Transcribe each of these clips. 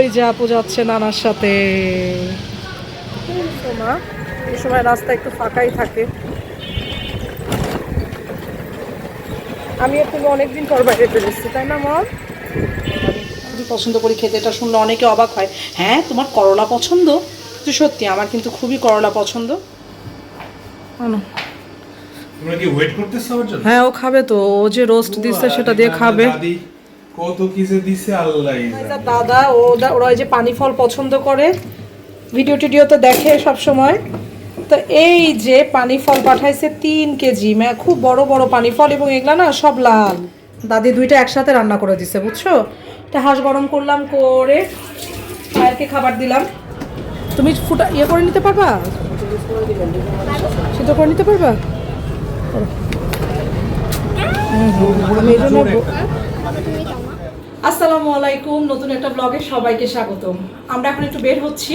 ওই যে আপু যাচ্ছে নানার সাথে। মা এই সময় রাস্তা একটু ফাঁকাই থাকে। আমি তুমি অনেকদিন পর বাইরে বেরোচ্ছি তাই না খুবই পছন্দ করি খেতে এটা শুনলে অনেকে অবাক হয়। হ্যাঁ তোমার করলা পছন্দ? তো সত্যি আমার কিন্তু খুবই করলা পছন্দ। আনো। তোমরা কি ওয়েট করতেছো আমার জন্য? হ্যাঁ ও খাবে তো ও যে রোস্ট দিচ্ছে সেটা দিয়ে খাবে। কত কিছু দিছে আল্লাহ দাদা ও ওরা যে পানি ফল পছন্দ করে। ভিডিও টিডিও তো দেখে সব সময় তো এই যে পানি ফল পাঠাইছে তিন কেজি ম্যা খুব বড় বড় পানি ফল এবং এগুলা না সব লাল। দাদি দুইটা একসাথে রান্না করে দিছে বুঝছ? এটা হাঁস গরম করলাম করে মায়েরকে খাবার দিলাম। তুমি ফুটা ইয়ে করে নিতে পারবা? সিদ্ধ করে নিতে পারবা? আমি এই জন্য আসসালামু আলাইকুম, নতুন একটা ব্লগে সবাইকে স্বাগতম। আমরা এখন একটু বের হচ্ছি,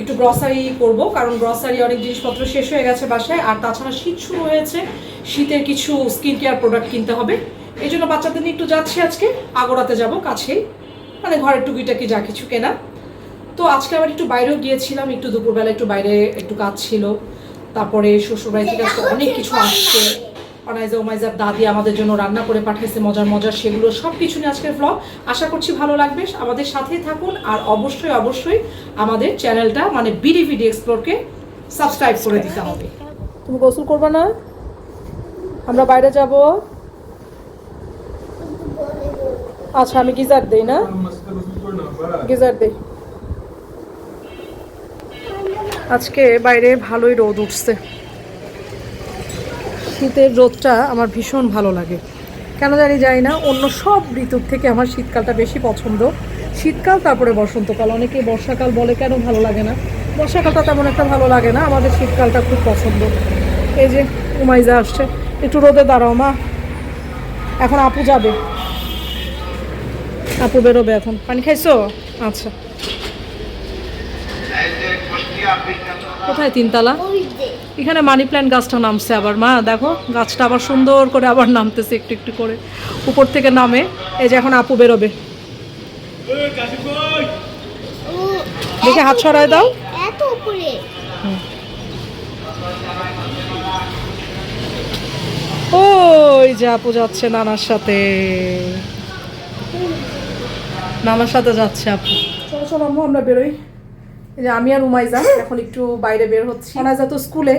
একটু গ্রসারি করব, কারণ গ্রসারি অনেক জিনিসপত্র শেষ হয়ে গেছে বাসায়, আর তাছাড়া শীত শুরু হয়েছে, শীতের কিছু স্কিন কেয়ার প্রোডাক্ট কিনতে হবে। এই জন্য বাচ্চাদের নিয়ে একটু যাচ্ছি আজকে আগোড়াতে যাব কাছেই মানে ঘরের টুকিটাকি যা কিছু কেনা। তো আজকে আবার একটু বাইরেও গিয়েছিলাম, একটু দুপুরবেলা একটু বাইরে একটু কাজ ছিল, তারপরে শ্বশুরবাড়ি থেকে অনেক কিছু আসছে। অনাইজা ওমাইজার দাদি আমাদের জন্য রান্না করে পাঠাইছে, মজার মজার সেগুলো সব কিছু নিয়ে আজকের ব্লগ আশা করছি ভালো লাগবে। আমাদের সাথেই থাকুন আর অবশ্যই অবশ্যই আমাদের চ্যানেলটা মানে বিডি ভিডি এক্সপ্লোরকে সাবস্ক্রাইব করে দিতে হবে। তুমি গোসল করবে না? আমরা বাইরে যাব। আচ্ছা আমি গিজার দেই, না? গিজার দেই। আজকে বাইরে ভালোই রোদ উঠছে। শীতের রোদটা আমার ভীষণ ভালো লাগে। কেন জানি যাই না, অন্য সব ঋতুর থেকে আমার শীতকালটা বেশি পছন্দ। শীতকাল, তারপরে বসন্তকাল। অনেকে বর্ষাকাল বলে কেন ভালো লাগে না? বর্ষাকালটা তেমন একটা ভালো লাগে না, আমাদের শীতকালটা খুব পছন্দ। এই যে উমাইজা আসছে, একটু রোদে দাঁড়াও মা। এখন আপু যাবে। আপু বেরোবে এখন। পানি খাইছো? আচ্ছা। কোথায় তিনতলা? এখানে মানি প্ল্যান্ট গাছটা নামছে আবার মা দেখো গাছটা আবার সুন্দর করে আবার নামতেছে একটু একটু করে। উপর থেকে নামে এই যে এখন আপু বেরোবে। দেখে হাত ছড়ায় দাও। ওই যে আপু যাচ্ছে নানার সাথে। নানার সাথে যাচ্ছে আপু। চলো চলো আম্মু আমরা বেরোই। আমি আর উমাইজা এখন একটু বাইরে বের হচ্ছি। অনাইজা তো স্কুলে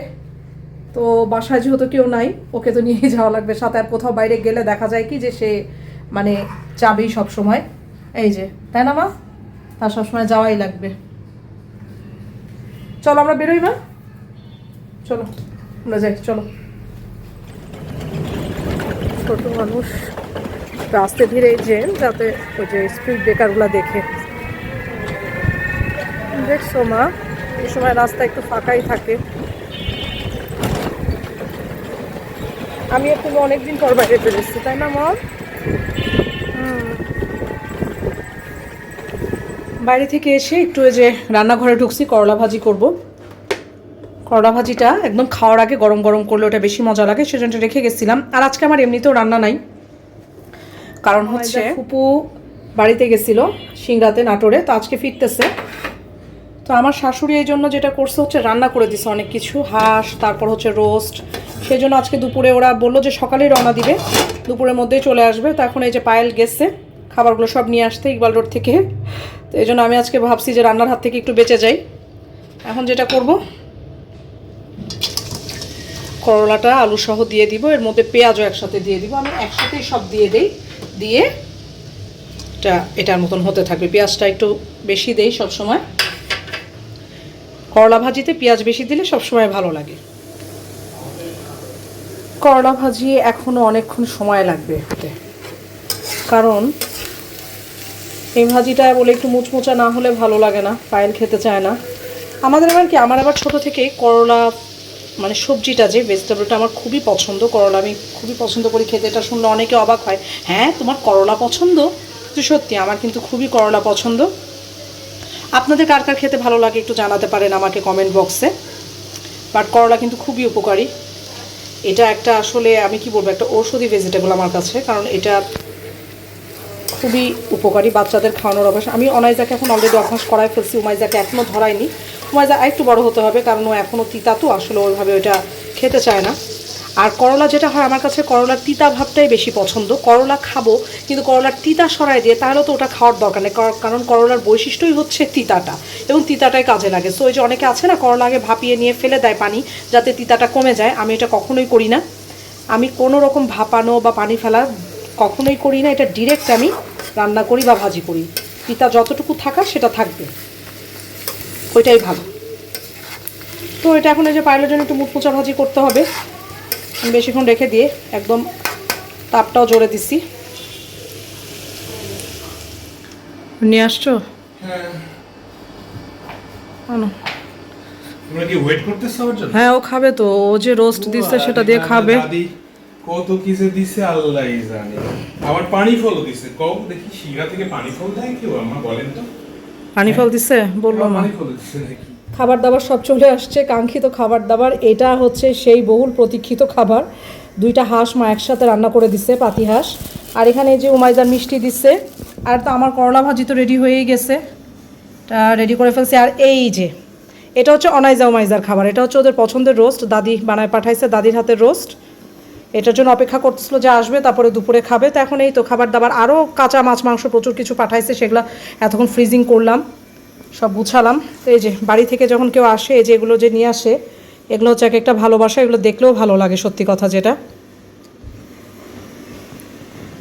তো বাসায় যেহেতু কেউ নাই ওকে তো নিয়ে যাওয়া লাগবে। সাথে আর কোথাও বাইরে গেলে দেখা যায় কি যে সে মানে যাবেই সব সময় এই যে তাই না মা? তার সবসময় যাওয়াই লাগবে। চলো আমরা বেরোই মা। চলো আমরা যাই চলো। ছোট মানুষ রাস্তে ধীরে যে যাতে ওই যে স্পিড ব্রেকারগুলো দেখে। দেখছ মা এই সময় রাস্তা একটু ফাঁকাই থাকে। আমি আর তুমি অনেকদিন পর বাইরে বেরোচ্ছি তাই না মা হুম। বাইরে থেকে এসে একটু ওই যে রান্নাঘরে ঢুকছি করলা ভাজি করব। করলা ভাজিটা একদম খাওয়ার আগে গরম গরম করলে ওটা বেশি মজা লাগে সেজন্য রেখে গেছিলাম। আর আজকে আমার এমনিতেও রান্না নাই। কারণ হচ্ছে ফুপু বাড়িতে গেছিল সিংড়াতে নাটোরে তো আজকে ফিরতেছে। তো আমার শাশুড়ি এই জন্য যেটা করছে হচ্ছে রান্না করে দিছে অনেক কিছু, হাঁস, তারপর হচ্ছে রোস্ট সেই জন্য আজকে দুপুরে ওরা বলল যে সকালেই রওনা দিবে, দুপুরের মধ্যেই চলে আসবে। তো এখন এই যে পায়েল গেছে, খাবারগুলো সব নিয়ে আসতে ইকবাল রোড থেকে। তো এই জন্য আমি আজকে ভাবছি যে রান্নার হাত থেকে একটু বেঁচে যাই। এখন যেটা করব, করলাটা, আলু সহ দিয়ে দিব, এর মধ্যে পেঁয়াজও একসাথে দিয়ে দিব। আমি একসাথেই সব দিয়ে দেই, দিয়ে এটা, এটার মতন হতে থাকবে। পেঁয়াজটা একটু বেশি দেই সব সময় করলা ভাজিতে পেঁয়াজ বেশি দিলে সবসময় ভালো লাগে। করলা ভাজি এখনও অনেকক্ষণ সময় লাগবে হতে। কারণ এই ভাজিটা বলে একটু মুচমুচা না হলে ভালো লাগে না, পায়েল খেতে চায় না। আমাদের আবার কি, আমার আবার ছোট থেকে করলা মানে সবজিটা যে ভেজিটেবলটা আমার খুবই পছন্দ, করলা আমি খুবই পছন্দ করি খেতে, এটা শুনলে অনেকে অবাক হয় হ্যাঁ তোমার করলা পছন্দ? তো সত্যি, আমার কিন্তু খুবই করলা পছন্দ। আপনাদের কার কার খেতে ভালো লাগে একটু জানাতে পারেন আমাকে কমেন্ট বক্সে বাট করলা কিন্তু খুবই উপকারী। এটা একটা আসলে, আমি কি বলব, একটা ঔষধি ভেজিটেবল আমার কাছে, কারণ এটা খুবই উপকারী বাচ্চাদের খাওয়ানোর অভ্যাস। আমি অনাইজাকে এখন অলরেডি অভ্যাস করাই ফেলছি, উমাইজাকে এখনও ধরাইনি। উমাইজা একটু বড় হতে হবে, কারণ ও এখনও তিতা তো আসলে ওইভাবে ওইটা খেতে চায় না। আর করলা যেটা হয়, আমার কাছে করলার তিতা ভাবটাই বেশি পছন্দ। করলা খাব, কিন্তু করলার তিতা সরাই দিয়ে তাহলে তো ওটা খাওয়ার দরকার নেই, কার- কারণ করলার বৈশিষ্ট্যই হচ্ছে তিতাটা এবং তিতাটাই কাজে লাগে। সো ওই যে অনেকে আছে না, করলা আগে ভাপিয়ে নিয়ে ফেলে দেয় পানি, যাতে তিতাটা কমে যায়। আমি এটা কখনোই করি না। আমি কোনো রকম ভাপানো বা পানি ফেলা কখনোই করি না। এটা ডিরেক্ট আমি রান্না করি বা ভাজি করি। তিতা যতটুকু থাকা, সেটা থাকবে। ওইটাই ভালো। তো এটা এখন এই যে পায়েলের জন্য একটু মুচমুচা ভাজি করতে হবে। বেশিক্ষণ রেখে দিয়ে একদম তাপটাও জোরে দিছি। নিয়ে আসছো? হ্যাঁ। আনো। তোমরা কি ওয়েট করতেছো আমার জন্য? হ্যাঁ ও খাবে তো। ও যে রোস্ট দিচ্ছে সেটা দিয়ে খাবে। কত কিসে দিছে আল্লাহই জানে। আবার পানি ফল দিছে। কও দেখি শিরা থেকে পানি ফল দেয় কেউ? আমার বলেন তো। পানি ফল দিচ্ছে বলল পানি ফল দিচ্ছে নাকি? খাবার দাবার সব চলে আসছে, কাঙ্ক্ষিত খাবার দাবার এটা হচ্ছে সেই বহুল প্রতীক্ষিত খাবার। দুইটা হাঁস মা একসাথে রান্না করে দিচ্ছে পাতি হাঁস। আর এখানে যে উমাইজার মিষ্টি দিচ্ছে আর তো আমার করলা ভাজি তো রেডি হয়েই গেছে। তা রেডি করে ফেলছে। আর এই যে, এটা হচ্ছে অনাইজা উমাইজার খাবার। এটা হচ্ছে ওদের পছন্দের রোস্ট দাদি বানায় পাঠাইছে দাদির হাতের রোস্ট এটার জন্য অপেক্ষা করতেছিল যে আসবে, তারপরে দুপুরে খাবে। তো এখন এই তো খাবার দাবার আরও কাঁচা মাছ, মাংস প্রচুর কিছু পাঠাইছে, সেগুলো এতক্ষণ ফ্রিজিং করলাম। সব বুঝালাম তো এই যে বাড়ি থেকে যখন কেউ আসে, এই যে এগুলো যে নিয়ে আসে, এগুলো হচ্ছে এক একটা ভালোবাসা, এগুলো দেখলেও ভালো লাগে সত্যি কথা যেটা।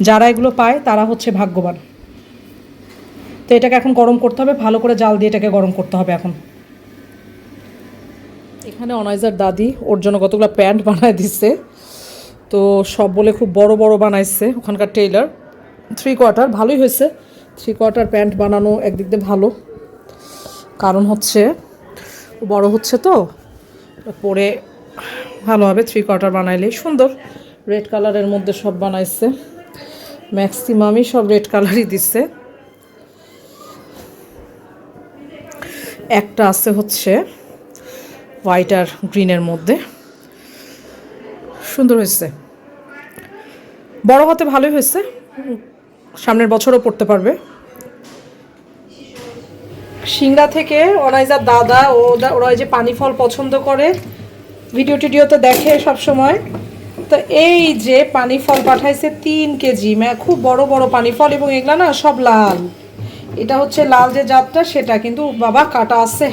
যারা এগুলো পায়, তারা হচ্ছে ভাগ্যবান। তো এটাকে এখন গরম করতে হবে, ভালো করে জাল দিয়ে এটাকে গরম করতে হবে এখন। এখানে অনাইজার দাদি, ওর জন্য কতগুলো প্যান্ট বানায় দিচ্ছে তো সব বলে খুব বড় বড় বানাইছে ওখানকার টেইলার। থ্রি কোয়ার্টার ভালোই হয়েছে। থ্রি কোয়ার্টার প্যান্ট বানানো একদিক দিয়ে ভালো। কারণ হচ্ছে বড় হচ্ছে তো, পরে ভালো হবে থ্রি কোয়ার্টার বানাইলেই সুন্দর। রেড কালারের মধ্যে সব বানাইছে। ম্যাক্সিমামই সব রেড কালারই দিচ্ছে একটা আছে হচ্ছে হোয়াইট আর গ্রিনের মধ্যে। সুন্দর হয়েছে। বড় হতে ভালোই হয়েছে। সামনের বছরও পড়তে পারবে। সিংড়া থেকে অনাইজার দাদা ও ওরা যে পানি ফল পছন্দ করে। ভিডিও টিডিও তো দেখে সব সময় তো এই যে পানি ফল পাঠাইছে তিন কেজি ম্যা খুব বড় বড় পানি ফল এবং এগুলা না সব লাল। এটা হচ্ছে লাল যে জাতটা, সেটা কিন্তু বাবা কাটা আছে।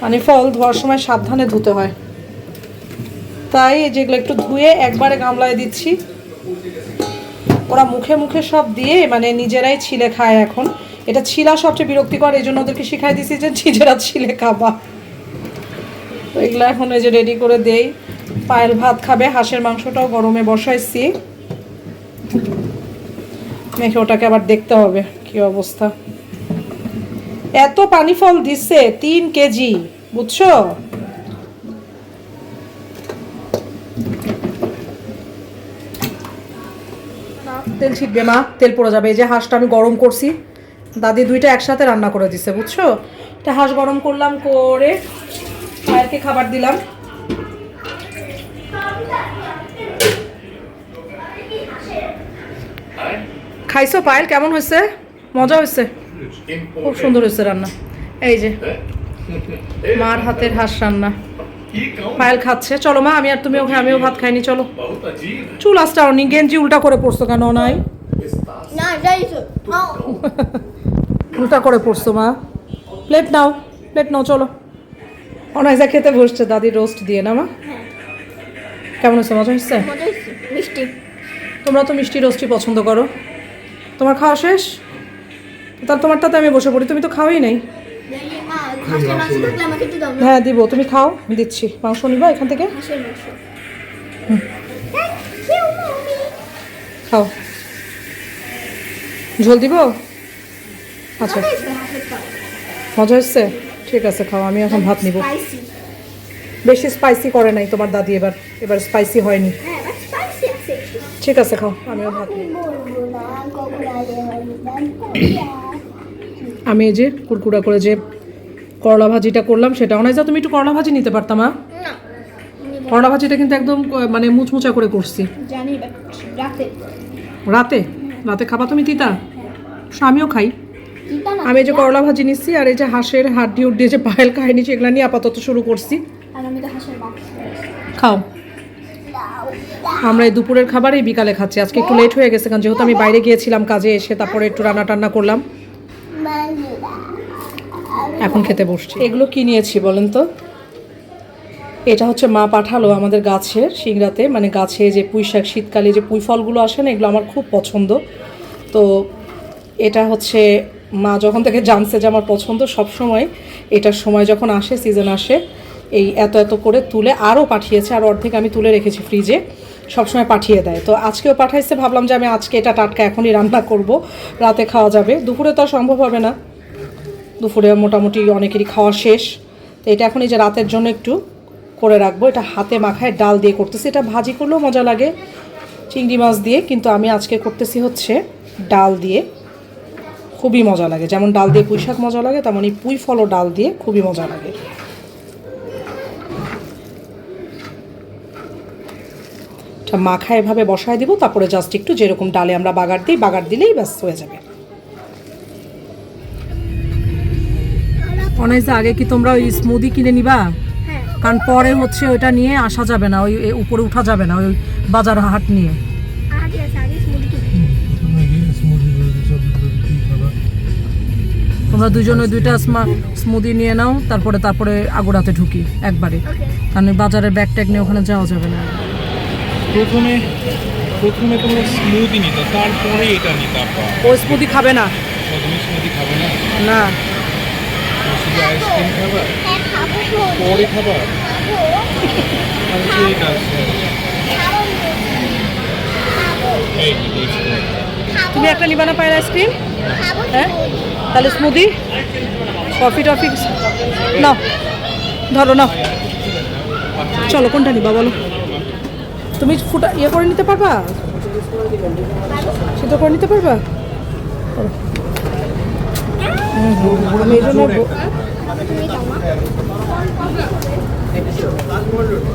পানি ফল ধোয়ার সময় সাবধানে ধুতে হয়। তাই যেগুলো একটু ধুয়ে একবারে গামলায় দিচ্ছি। ওরা মুখে মুখে সব দিয়ে মানে নিজেরাই ছিলে খায় এখন। এটা ছিলা সবচেয়ে বিরক্তিকর, এই জন্য ওদেরকে শিখাই দিছি যে নিজেরা ছিলে খাবা। এগুলো এখন এই যে রেডি করে দেই। পায়েল ভাত খাবে, হাঁসের মাংসটাও গরমে বসাইছি। মেখে ওটাকে আবার দেখতে হবে কি অবস্থা। এত পানি ফল দিচ্ছে তিন কেজি, বুঝছ? তেল ছিটবে মা, তেল পড়ে যাবে। এই যে হাঁসটা আমি গরম করছি। দাদি দুইটা একসাথে রান্না করে দিছে বুঝছ? এটা হাঁস গরম করলাম করে পায়েলকে খাবার দিলাম। খাইছো পায়েল? কেমন হয়েছে? মজা হয়েছে? খুব সুন্দর হয়েছে রান্না। এই যে মার হাতের হাঁস রান্না। পায়েল খাচ্ছে। চলো মা আমি আর তুমি ওখানে আমিও ভাত খাইনি চলো। চুল আসটা অনেক গেঞ্জি উল্টা করে পড়ছো কেন নাই? উল্টা করে পড়ছো মা। প্লেট নাও প্লেট নাও চলো। অনাইজা খেতে বসছে দাদি রোস্ট দিয়ে না মা? কেমন হচ্ছে মজা হচ্ছে মিষ্টি। তোমরা তো মিষ্টি রোস্টই পছন্দ করো। তোমার খাওয়া শেষ? তাহলে তোমারটাতে আমি বসে পড়ি তুমি তো খাওয়াই নাই। হ্যাঁ দিব তুমি খাও দিচ্ছি। মাংস নিবা এখান থেকে? খাও। ঝোল দিব? আচ্ছা। মজা হচ্ছে ঠিক আছে খাও আমি এখন ভাত নিব। বেশি স্পাইসি করে নাই তোমার দাদি এবার। এবার স্পাইসি হয়নি। হ্যাঁ ঠিক আছে খাও আমিও ভাত আমি এই যে কুরকুরা করে যে করলা ভাজিটা করলাম সেটা অনেক যা তুমি একটু করলা ভাজি নিতে পারতাম না। করলা ভাজিটা কিন্তু একদম মানে মুচমুচা করে করছি। রাতে। রাতে? রাতে খাবা তুমি তিতা? আমিও খাই। আমি এই যে করলা ভাজি নিচ্ছি আর এই যে হাঁসের হাড্ডি উড্ডি যে পায়েল খাই নিচ্ছি এগুলো নিয়ে আপাতত শুরু করছি। খাও। আমরা এই দুপুরের খাবার এই বিকালে খাচ্ছি। আজকে একটু লেট হয়ে গেছে কারণ যেহেতু আমি বাইরে গিয়েছিলাম কাজে এসে তারপরে একটু রান্না টান্না করলাম। এখন খেতে বসছি। এগুলো কি নিয়েছি বলেন তো? এটা হচ্ছে মা পাঠালো আমাদের গাছের সিংড়াতে মানে গাছে যে পুঁই শাক শীতকালে যে পুঁই ফলগুলো আসে না এগুলো আমার খুব পছন্দ। তো এটা হচ্ছে মা যখন থেকে জানছে যে আমার পছন্দ সব সময় এটার সময় যখন আসে সিজন আসে, এই এত এত করে তুলে আরও পাঠিয়েছে, আর অর্ধেক আমি তুলে রেখেছি ফ্রিজে সবসময় পাঠিয়ে দেয়। তো আজকেও পাঠাইছে, ভাবলাম যে আমি আজকে এটা টাটকা এখনই রান্না করব, রাতে খাওয়া যাবে। দুপুরে তো সম্ভব হবে না। দুপুরে মোটামুটি অনেকেরই খাওয়া শেষ। তো এটা এখন এই যে রাতের জন্য একটু করে রাখব, এটা হাতে মাখায় ডাল দিয়ে করতেছি। এটা ভাজি করলেও মজা লাগে, চিংড়ি মাছ দিয়ে, কিন্তু আমি আজকে করতেছি হচ্ছে ডাল দিয়ে। খুবই মজা লাগে। যেমন ডাল দিয়ে পুঁই শাক মজা লাগে তেমনই পুঁই ফলও ডাল দিয়ে খুবই মজা লাগে। এটা মাখায় এভাবে বসায় দিব তারপরে জাস্ট একটু যেরকম ডালে আমরা বাগার দিই বাগার দিলেই ব্যাস হয়ে যাবে। অনেক আগে কি তোমরা ওই স্মুদি কিনে নিবা? হ্যাঁ। কারণ পরে হচ্ছে ওইটা নিয়ে আসা যাবে না ওই উপরে উঠা যাবে না ওই বাজার হাট নিয়ে। তোমরা দুজন ওই দুইটা স্মুদি নিয়ে নাও তারপরে তারপরে আগুরাতে ঢুকি একবারে। কারণ ওই বাজারের ব্যাগ ট্যাগ নিয়ে ওখানে যাওয়া যাবে না। প্রথমে প্রথমে তোমরা স্মুদি নিতা তারপরে এটা নিতা ও স্মুদি খাবে না। তুমি স্মুদি খাবে না? না। তুমি শুধু আইসক্রিম খাবা? হ্যাঁ খাব পরে খাবা? খাব। আর কি এটা আছে। খাব এই এই স্মুদি। তুমি একটা নিবা না পায়ের আইসক্রিম খাব হ্যাঁ? তাহলে স্মুদি কফি টফি নাও, ধরো, নাও। চলো, কোনটা নিবা বলো? তুমি ফুটা ইয়ে করে নিতে পারবা? সিদ্ধ করে নিতে পারবা? আমি এই জন্য ব- তুমি খাও মা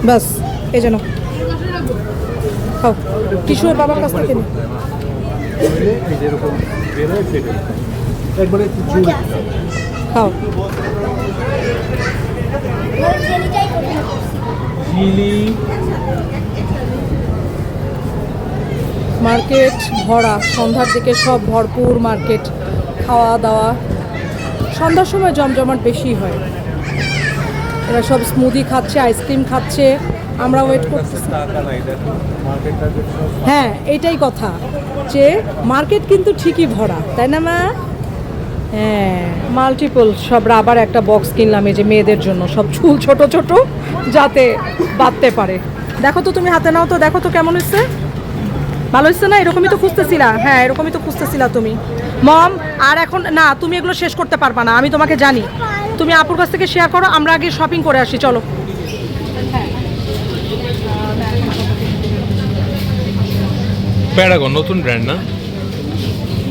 ব্যাস, এই জন্য খাও। টিস্যু বাবার কাছ থেকে মজা খাও। চিলি মার্কেট ভরা সন্ধ্যার দিকে সব ভরপুর মার্কেট খাওয়া দাওয়া। সন্ধ্যার সময় জমজমাট বেশি হয়। এরা সব স্মুদি খাচ্ছে আইসক্রিম খাচ্ছে। আমরা ওয়েট করতেছি। সব হ্যাঁ এটাই কথা যে মার্কেট কিন্তু ঠিকই ভরা তাই না মা? হ্যাঁ মাল্টিপল সব রাবার একটা বক্স কিনলাম এই যে মেয়েদের জন্য। সব চুল ছোট ছোট যাতে বাঁধতে পারে। দেখো তো তুমি হাতে নাও তো দেখো তো কেমন হচ্ছে ভালো হচ্ছে না? এরকমই তো খুঁজতেছিলা। হ্যাঁ এরকমই তো খুঁজতেছিলা তুমি। মম আর এখন না তুমি এগুলো শেষ করতে পারবা না আমি তোমাকে জানি। তুমি আপুর কাছ থেকে শেয়ার করো আমরা আগে শপিং করে আসি চলো। প্যারাগন নতুন ব্র্যান্ড না?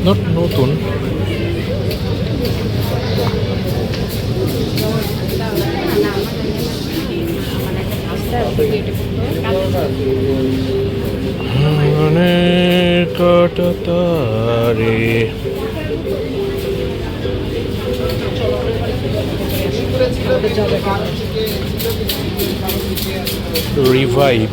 নট নতুন। মানে কাটাতারে রিভাইভ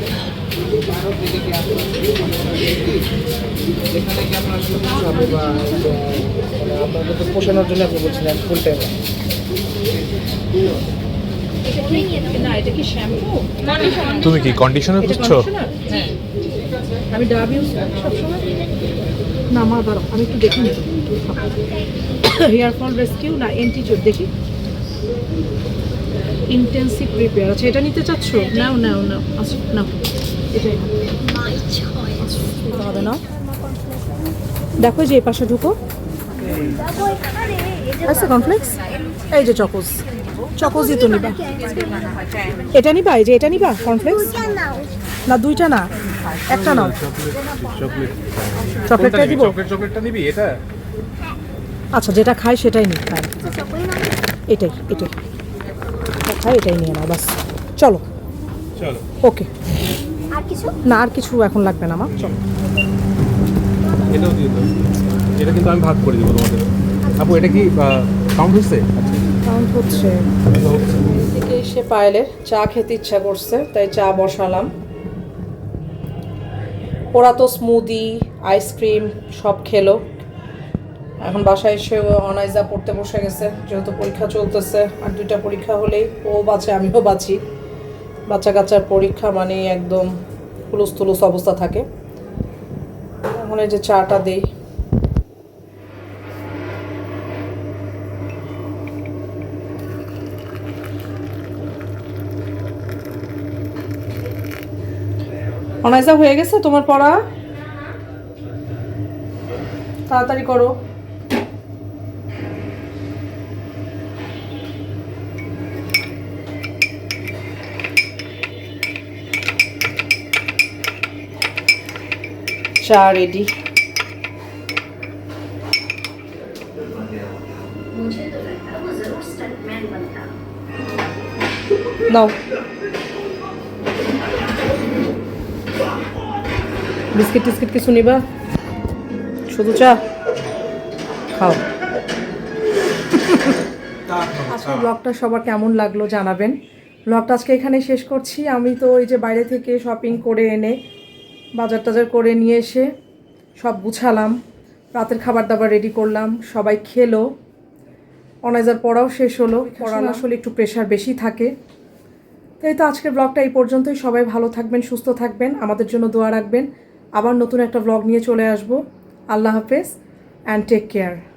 পোষানোর জন্য আপনি বলছিলেন ফুল টাইম না এটা কি শ্যাম্পু? তুমি কি কন্ডিশনার খুঁজছো? হ্যাঁ আমি ডাব ইউজ সবসময়। না আমার বারো আমি একটু দেখে নিই। হেয়ার ফল রেস্কিউ না এন্টিচোর দেখি। ইন্টেন্সিভ প্রিপেয়ার আচ্ছা এটা নিতে চাচ্ছ? নাও নাও নাও। আচ্ছা নাও। এটাই ইচ্ছা হয় হবে না? দেখো এই যে এই পাশে ঢুকো। আচ্ছা কমপ্লেক্স এই যে চকোজ চকোজই তো নিবা। এটা নিবা? এই যে এটা নিবা? কমপ্লেক্স না দুইটা না। একটা নাও। চকলেটটা দিব? চকলেটটা নিবি? এটা? আচ্ছা যেটা খায় সেটাই নিই। খাই সকলে নাও। এটাই এটাই। খাই এটাই নিয়ে নাও বাস। চলো। চলো। ওকে। আর কিছু? না আর কিছু এখন লাগবে না আমার চলো। এটাও দিয়ে দাও। এটা কিন্তু আমি ভাগ করে দিব তোমাদের। আপু এটা কি কাউন্ট হচ্ছে? কাউন্ট হচ্ছে। থেকে এসে পায়েলের চা খেতে ইচ্ছা করছে তাই চা বসালাম। ওরা তো স্মুদি আইসক্রিম সব খেলো। এখন বাসায় এসে অনাইজা পড়তে বসে গেছে যেহেতু পরীক্ষা চলতেছে আর দুইটা পরীক্ষা হলেই ও বাঁচে আমিও বাঁচি। বাচ্চা কাচ্চার পরীক্ষা মানে একদম হুলুস তুলুস অবস্থা থাকে। এখন এই যে চাটা দেই। অনাইসা হয়ে গেছে তোমার পড়া? তাড়াতাড়ি করো। চা রেডি নাও বিস্কিট টিস্কিট কিছু নিবা? শুধু চা? খাও। আজকে ব্লগটা সবার কেমন লাগল জানাবেন। ব্লগটা আজকে এখানে শেষ করছি। আমি তো ওই যে বাইরে থেকে শপিং করে এনে বাজার টাজার করে নিয়ে এসে সব গুছালাম। রাতের খাবার দাবার রেডি করলাম সবাই খেলো। অনাইজার পড়াও শেষ হলো পড়ানো আসলে একটু প্রেশার বেশি থাকে। তাই তো আজকের ব্লগটা এই পর্যন্তই। সবাই ভালো থাকবেন সুস্থ থাকবেন আমাদের জন্য দোয়া রাখবেন। আবার নতুন একটা ব্লগ নিয়ে চলে আসব। আল্লাহ হাফেজ অ্যান্ড টেক কেয়ার